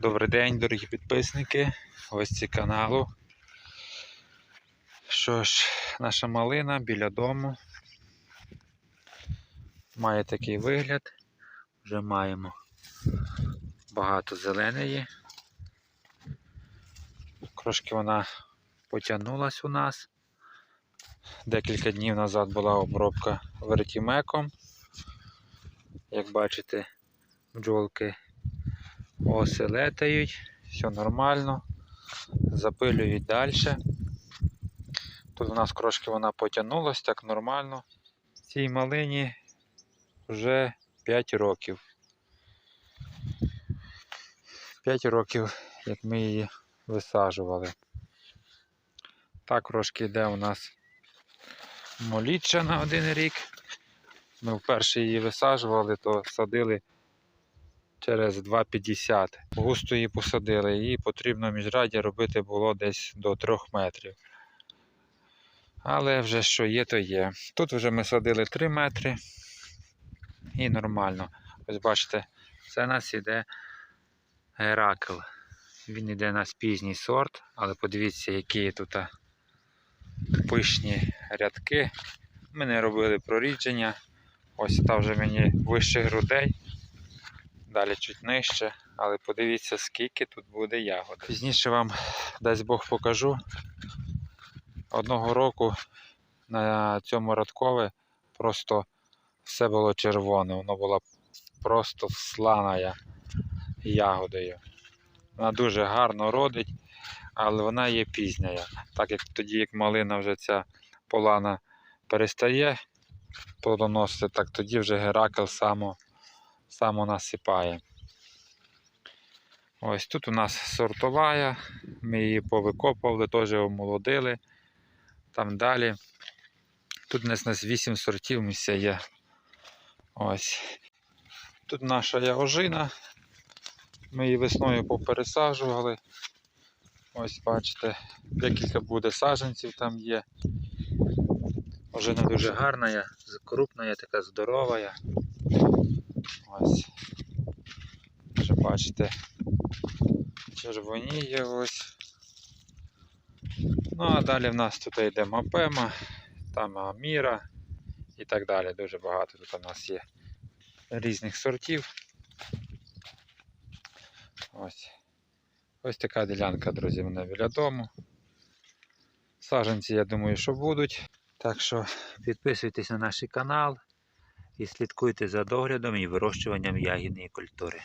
Добрий день, дорогі підписники, гості каналу. Що ж, наша малина біля дому. Має такий вигляд. Вже маємо багато зеленої. Трошки вона потягнулась у нас. Декілька днів назад була обробка вертімеком. Як бачите, бджолки оселетають, все нормально, запилюють далі. Тут у нас трошки вона потягнулась так нормально. Цій малині вже 5 років. 5 років, як ми її висаджували. Так трошки йде у нас моліччя на один рік. Ми вперше її висаджували, то садили через 2,50. Густо її посадили, її потрібно міжраді робити було десь до 3 метрів. Але вже що є, то є. Тут вже ми садили 3 метри і нормально. Ось бачите, це у нас іде Геракл. Він йде на пізній сорт, але подивіться, які тут пишні рядки. Ми не робили прорідження. Ось та вже мені вище грудей далі чуть нижче, але подивіться, скільки тут буде ягод. Пізніше вам, дасть Бог, покажу. Одного року на цьому радкові просто все було червоне, воно було просто вслана ягодою. Вона дуже гарно родить, але вона є пізня. Так як тоді, як малина вже ця полана перестає плодоносити, так тоді вже Геракл само само насипає. Ось тут у нас сортова, ми її повикопували, теж омолодили. Там далі. Тут у нас у нас 8 сортів місця є. Ось. Тут наша ягожина. Ми її весною попересаджували. Ось бачите, декілька буде саджанців там є. Ожина дуже гарна, крупна, така здорова. Ось. Вже бачите, червоніє ось. Ну, а далі в нас тут йде мапема, там аміра і так далі. Дуже багато тут у нас є різних сортів. Ось. Ось така ділянка, друзі, мене біля дому. Саженці, я думаю, що будуть. Так що підписуйтесь на наш канал і слідкуйте за доглядом і вирощуванням ягідної культури.